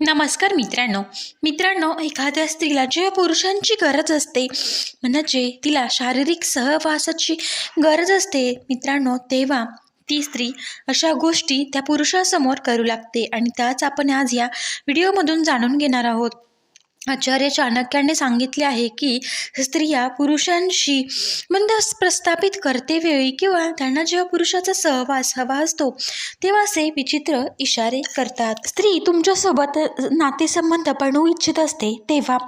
नमस्कार मित्रांनो. मित्रांनो एखाद्या स्त्रीला जेव्हा पुरुषांची गरज असते म्हणजे तिला शारीरिक सहवासाची गरज असते मित्रांनो तेव्हा ती स्त्री अशा गोष्टी त्या पुरुषासमोर करू लागते. आणि त्याच आपण आज या व्हिडिओमधून जाणून घेणार आहोत. आचार्य चाणक्याने सांगितले आहे की स्त्रिया पुरुषांशी बंध प्रस्थापित करते वेळी किंवा त्यांना जेव्हा पुरुषाचा सहवास हवा असतो तेव्हा असे विचित्र इशारे करतात. स्त्री तुमच्यासोबत नातेसंबंध बनवू इच्छित असते तेव्हा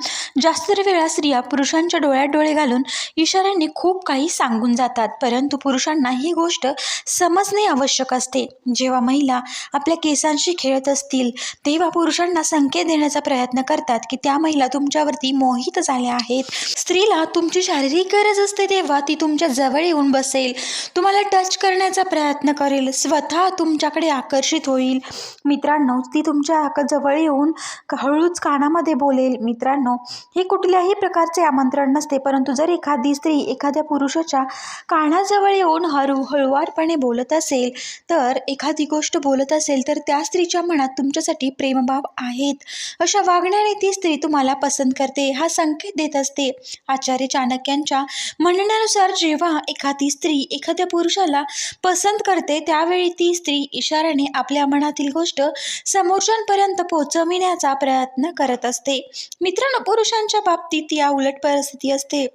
जास्त वेळा स्त्रिया पुरुषांच्या डोळ्यात डोळे घालून इशाऱ्यांनी खूप काही सांगून जातात परंतु पुरुषांना ही गोष्ट समजणे आवश्यक असते. जेव्हा महिला आपल्या केसांशी खेळत असतील तेव्हा पुरुषांना संकेत देण्याचा प्रयत्न करतात की त्या महिला तुमच्यावरती मोहित झाल्या आहेत. स्त्रीला तुमची शारीरिक गरज असते तेव्हा ती तुमच्या जवळ येऊन बसेल. तुम्हाला टच करण्याचा प्रयत्न करेल. स्वतः तुमच्याकडे आकर्षित होईल. मित्रांनो ती तुमच्या जवळ येऊन हळूच कानामध्ये बोलेल. मित्रांनो हे कुठल्याही प्रकारचे आमंत्रण नसते. परंतु जर एखादी स्त्री एखाद्या पुरुषाच्या कानाजवळ येऊन हळू हळुवारपणे बोलत असेल तर एखादी गोष्ट बोलत असेल तर त्या स्त्रीच्या मनात तुमच्यासाठी प्रेमभाव आहेत. अशा वागण्याने ती स्त्री तुम्हाला मला पसंत करते हा संकेत देत असते. आचार्य चाणक्यांच्या म्हणण्यानुसार जेव्हा एखादी स्त्री एखाद्या पुरुषाला पसंत करते त्यावेळी ती स्त्री इशाऱ्याने आपल्या मनातील गोष्ट समोरच्यांपर्यंत पोहोचविण्याचा प्रयत्न करत असते. मित्रांनो पुरुषांच्या बाबतीत या उलट परिस्थिती असते.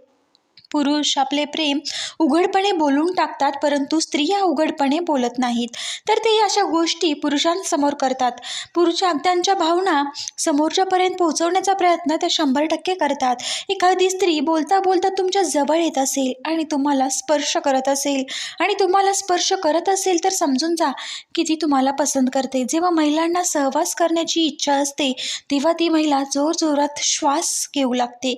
पुरुष आपले प्रेम उघडपणे बोलून टाकतात परंतु स्त्रिया उघडपणे बोलत नाहीत. तर ते अशा गोष्टी पुरुषांसमोर करतात. पुरुष त्यांच्या भावना समोरच्यापर्यंत पोहोचवण्याचा प्रयत्न त्या शंभर टक्के करतात. एखादी स्त्री बोलता बोलता तुमच्या जवळ येत असेल आणि तुम्हाला स्पर्श करत असेल आणि तुम्हाला स्पर्श करत असेल तर समजून जा की ती तुम्हाला पसंत करते. जेव्हा महिलांना सहवास करण्याची इच्छा असते तेव्हा ती महिला जोरजोरात श्वास घेऊ लागते.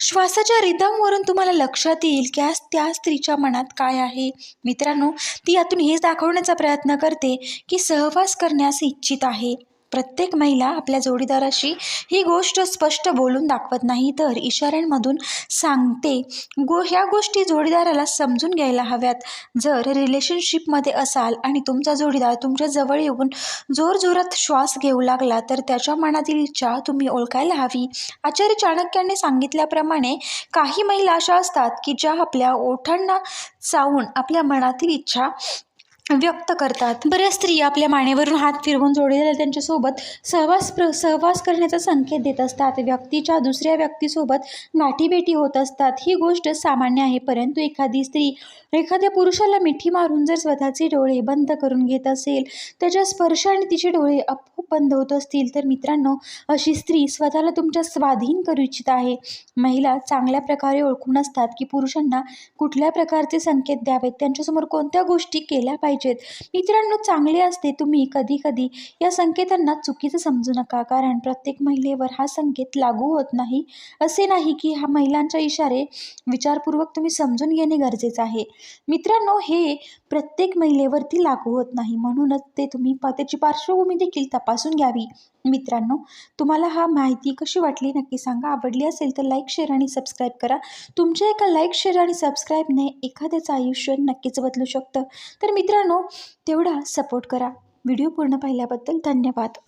श्वासाच्या रिदमवरून तुम्हाला लक्षात येईल की आज त्या स्त्रीच्या मनात काय आहे. मित्रांनो ती यातून हेच दाखवण्याचा प्रयत्न करते की सहवास करण्यास इच्छित आहे. प्रत्येक महिला आपल्या जोडीदाराशी ही गोष्ट स्पष्ट बोलून दाखवत नाही तर इशाऱ्यांमधून सांगते गो ह्या गोष्टी जोडीदाराला समजून घ्यायला हव्यात. जर रिलेशनशिपमध्ये असाल आणि तुमचा जोडीदार तुमच्या जवळ येऊन जोरजोरात श्वास घेऊ लागला तर त्याच्या मनातील इच्छा तुम्ही ओळखायला हवी. आचार्य चाणक्याने सांगितल्याप्रमाणे काही महिला अशा असतात की ज्या आपल्या ओठांना चावून आपल्या मनातील इच्छा व्यक्त करतात. बऱ्याच स्त्रिया आपल्या मानेवरून हात फिरवून जोडलेल्या त्यांच्यासोबत सहवास प्र सहवास करण्याचा संकेत देत असतात. व्यक्तीच्या दुसऱ्या व्यक्तीसोबत गाठीभेटी होत असतात. ही गोष्ट सामान्य आहे परंतु एखादी स्त्री एखाद्या पुरुषाला मिठी मारून जर स्वतःचे डोळे बंद करून घेत असेल त्याच्या स्पर्श आणि तिचे डोळे आपोआप बंद होत असतील तर मित्रांनो अशी स्त्री स्वतःला तुमच्या स्वाधीन करू इच्छित आहे. महिला चांगल्या प्रकारे ओळखून असतात की पुरुषांना कुठल्या प्रकारचे संकेत द्यावेत? त्यांच्यासमोर कोणत्या गोष्टी केल्या पाहिजे? पाहिजेत. मित्रांनो चांगले असते तुम्ही कधी कधी या संकेतांना चुकीचं समजू नका कारण प्रत्येक महिलेवर हा संकेत लागू होत नाही. असे नाही की हा महिलांच्या इशारे विचारपूर्वक तुम्ही समजून घेणे गरजेचं आहे. मित्रांनो हे प्रत्येक महिलेवरती लागू होत नाही. म्हणूनच ते तुम्ही त्याची पार्श्वभूमी देखील तपासून घ्यावी. मित्रांनो तुम्हाला हा माहिती कशी वाटली नक्की सांगा. आवडली असेल तर लाईक शेअर आणि सबस्क्राईब करा. तुमच्या एका लाईक शेअर आणि सबस्क्राईबने एखाद्याचं आयुष्य नक्कीच बदलू शकतं. तर मित्रांनो मित्रांनो तेवढा सपोर्ट करा. व्हिडिओ पूर्ण पाहिल्याबद्दल धन्यवाद.